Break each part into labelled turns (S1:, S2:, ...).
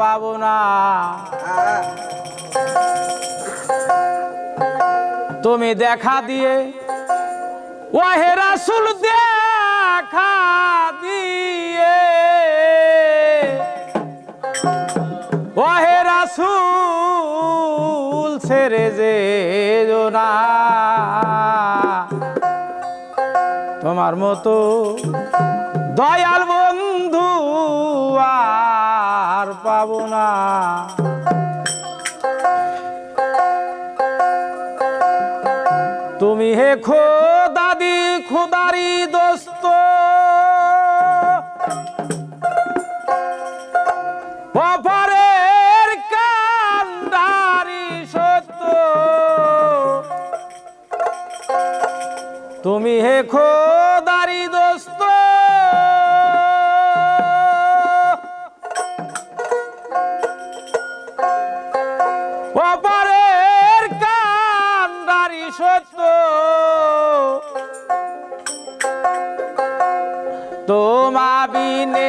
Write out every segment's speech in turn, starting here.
S1: পাবো না। তুমি দেখা দিয়ে ওহে রাসুল দেখা দিয়ে। ওহে রাসুল ছেড়ে যে না। তোমার মতো দয়াল পাবো না তুমি হে খোদাদি খোদারি দোস্ত। তুমি হে খো পাবিনে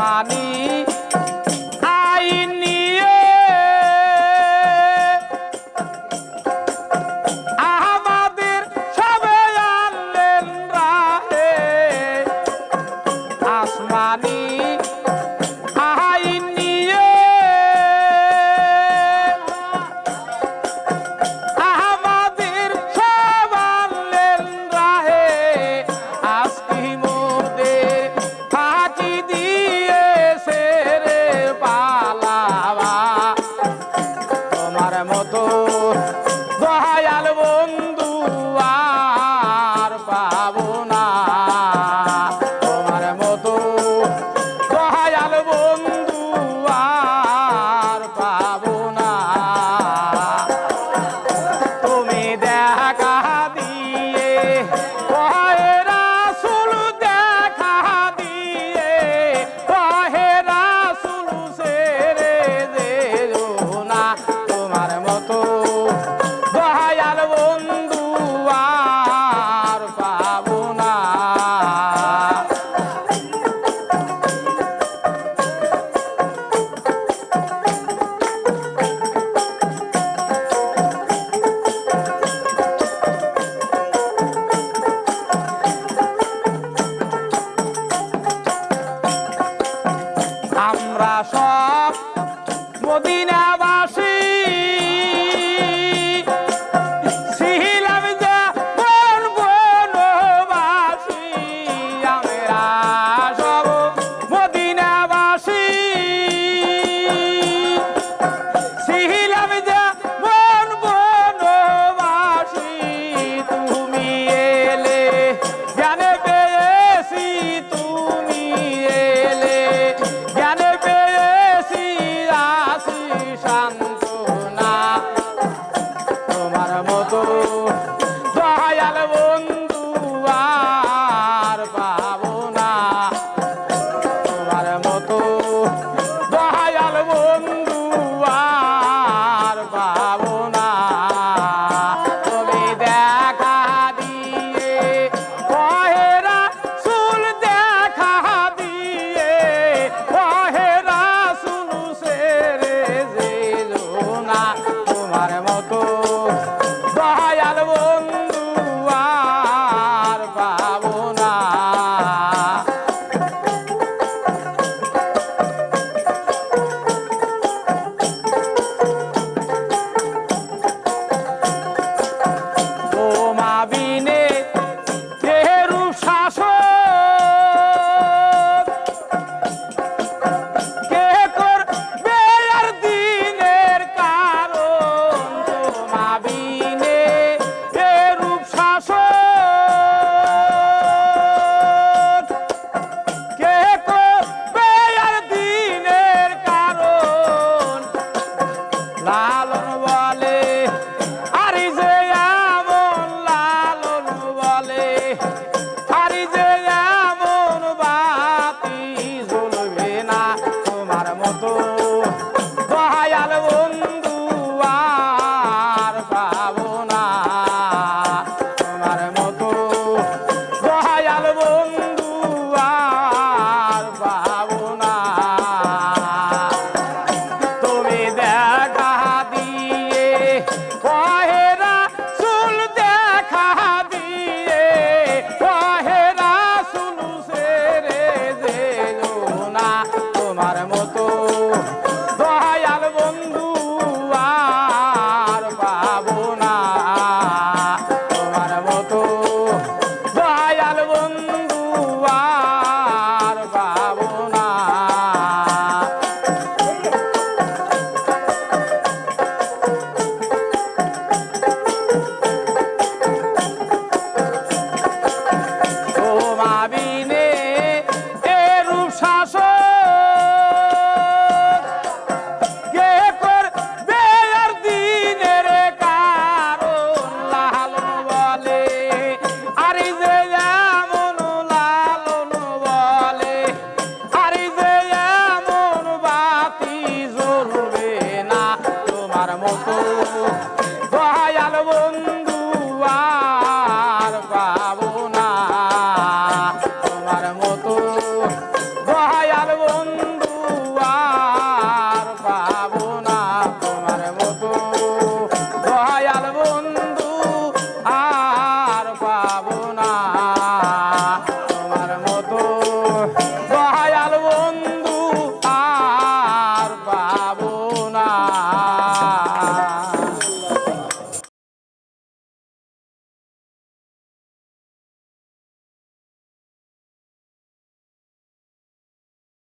S1: ตอ